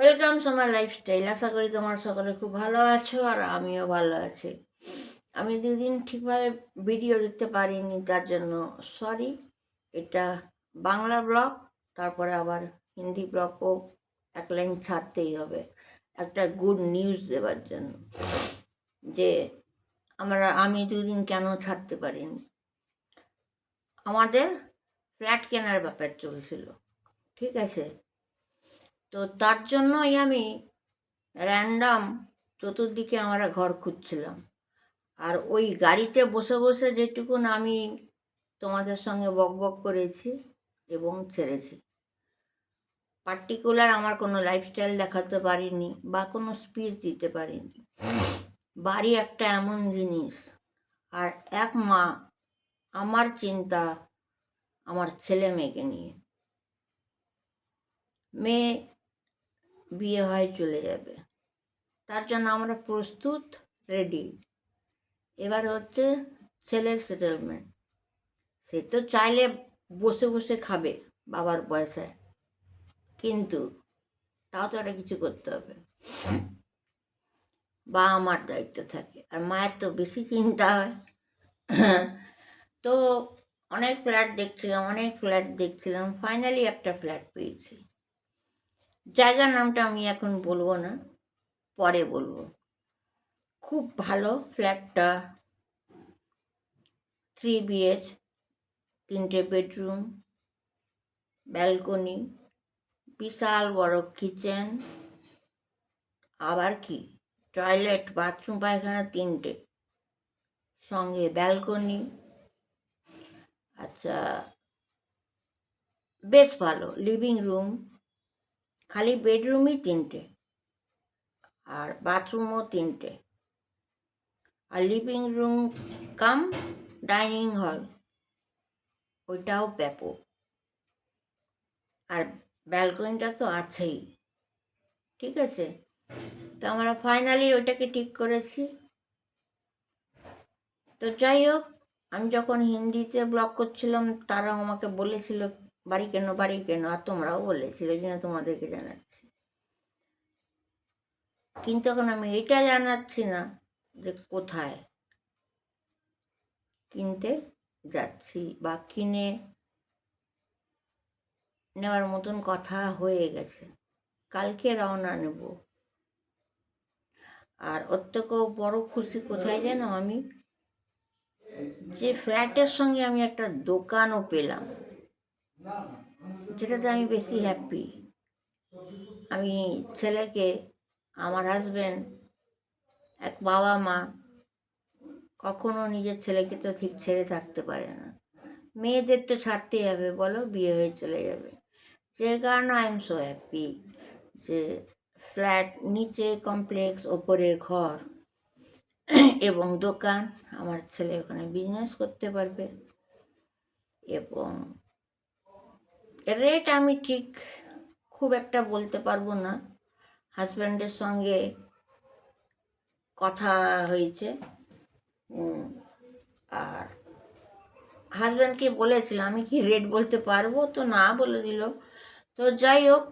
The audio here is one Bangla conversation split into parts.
ওয়েলকাম আমার লাইফস্টাইল আশা করি তোমার সকলে খুব ভালো আছো আর আমিও ভালো আছি। আমি দুদিন ঠিকভাবে ভিডিও দিতে পারিনি, তার জন্য সরি এটা বাংলা ব্লগ তারপরে আবার হিন্দি ব্লগও এক লাইন ছাড়তেই হবে। একটা গুড নিউজ দেওয়ার জন্য। যে আমরা, আমি দুদিন কেন ছাড়তে পারিনি? আমাদের ফ্ল্যাট কেনার ব্যাপার চলছিল। ঠিক আছে? তো তার জন্যই আমি র্যান্ডাম চতুর্দিকে আমরা ঘর খুঁজছিলাম। আর ওই গাড়িতে বসে বসে যেটুকুন আমি তোমাদের সঙ্গে বক বক করেছি এবং ছেড়েছি। পার্টিকুলার আমার কোনো লাইফস্টাইল দেখাতে পারিনি বা কোনো স্পিচ দিতে পারিনি। বাড়ি একটা এমন জিনিস। আর এক মা আমার চিন্তা আমার ছেলে মেয়েকে নিয়ে। মেয়ে বিয়ে হয় চলে যাবে। তার জন্য আমরা প্রস্তুত রেডি এবার হচ্ছে ছেলের সেটেলমেন্ট সে তো চাইলে বসে বসে খাবে বাবার পয়সায়। কিন্তু তাও তো একটা কিছু করতে হবে। বা আমার দায়িত্ব থাকে আর মায়ের তো বেশি চিন্তা হয়। তো অনেক ফ্ল্যাট দেখছিলাম, অনেক ফ্ল্যাট দেখছিলাম। ফাইনালি একটা ফ্ল্যাট পেয়েছি। জায়গার নামটা আমি এখন বলব না, পরে বলব। খুব ভালো ফ্ল্যাটটা থ্রি বিএচ তিনটে বেডরুম ব্যালকনি বিশাল বড় কিচেন আবার কি? টয়লেট বাথরুম পায়খানা তিনটে। সঙ্গে ব্যালকনি আচ্ছা বেশ ভালো। লিভিং রুম খালি বেডরুমই তিনটে আর বাথরুমও তিনটে। আর living room cum dining hall ওইটাও ব্যাপক। আর ব্যালকনিটা তো আছেই, ঠিক আছে? তো আমরা ফাইনালি ওইটাকে ঠিক করেছি। তো যাই হোক, আমি যখন হিন্দিতে ব্লগ করছিলাম তারা আমাকে বলেছিল বাড়ি কেন বাড়ি কেন? আর তোমরাও বলেছিল যে না তোমাদেরকে জানাচ্ছি। কিন্তু এখন আমি এটা জানাচ্ছি না যে কোথায় কিনতে যাচ্ছি বা কিনে নেওয়ার মতন কথা হয়ে গেছে। কালকে রওনা নেব। আর ওর থেকেও বড় খুশি কোথায় যেন আমি? যে ফ্ল্যাটের সঙ্গে আমি একটা দোকানও পেলাম। যেটাতে আমি বেশি হ্যাপি আমি ছেলেকে, আমার হাজব্যান্ড এক বাবা মা, কখনো নিজের ছেলেকে তো ঠিক ছেড়ে থাকতে পারে না। মেয়েদের তো ছাড়তেই হবে, বলো, বিয়ে হয়ে চলে যাবে। যে কারণে আই এম সো হ্যাপি যে ফ্ল্যাট নিচে কমপ্লেক্স ওপরে ঘর এবং দোকান। আমার ছেলে ওখানে বিজনেস করতে পারবে এবং রেট আমি ঠিক খুব একটা বলতে পারব না। হাজব্যান্ডের সঙ্গে কথা হয়েছে। আর হাজব্যান্ডকে বলেছিলাম আমি কি রেট বলতে পারব? তো না বলে দিল। তো যাই হোক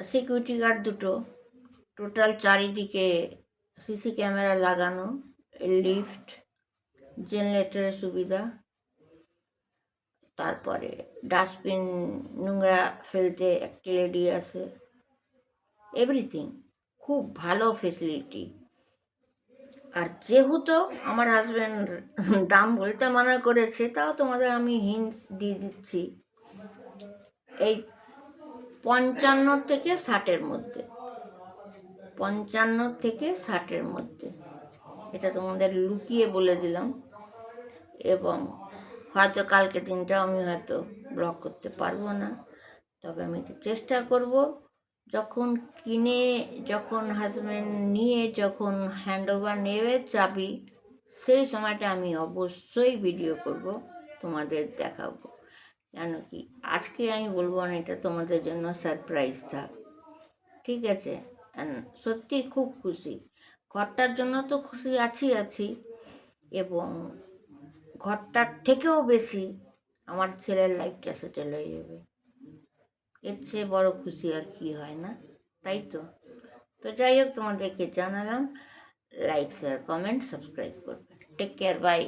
সিকিউরিটি গার্ড দুটো টোটাল চারিদিকে সিসি ক্যামেরা লাগানো লিফট জেনারেটরের সুবিধা। তারপরে ডাস্টবিন, নোংরা ফেলতে একটি লেডি আছে। এভরিথিং, খুব ভালো ফেসিলিটি। আর যেহেতু আমার হাজব্যান্ড দাম বলতে মানা করেছে, তাও তোমাদের আমি হিন্টস দিয়ে দিচ্ছি। এই পঞ্চান্ন থেকে ষাটের মধ্যে। পঞ্চান্ন থেকে ষাটের মধ্যে। এটা তোমাদের লুকিয়ে বলে দিলাম। এবং হয়তো কালকে দিনটা আমি হয়তো ব্লক করতে পারব না। তবে আমি চেষ্টা করব। যখন কিনে, যখন হাজব্যান্ড নিয়ে যখন হ্যান্ড ওভার নেবে চাবি, সেই সময়টা আমি অবশ্যই ভিডিও করব, তোমাদের দেখাবো। কেন কি? আজকে আমি বলব না, এটা তোমাদের জন্য সারপ্রাইজ থাক ঠিক আছে? সত্যি খুব খুশি। ঘরটার জন্য তো খুশি আছি আছি। এবং ঘরটার থেকেও বেশি আমার ছেলের লাইফটা সেটেল হয়ে যাবে। এর চেয়ে বড় খুশি আর কি হয় না, তাই তো? তো যাই হোক, তোমাদেরকে জানালাম। লাইক শেয়ার কমেন্ট সাবস্ক্রাইব করবে। Take care bye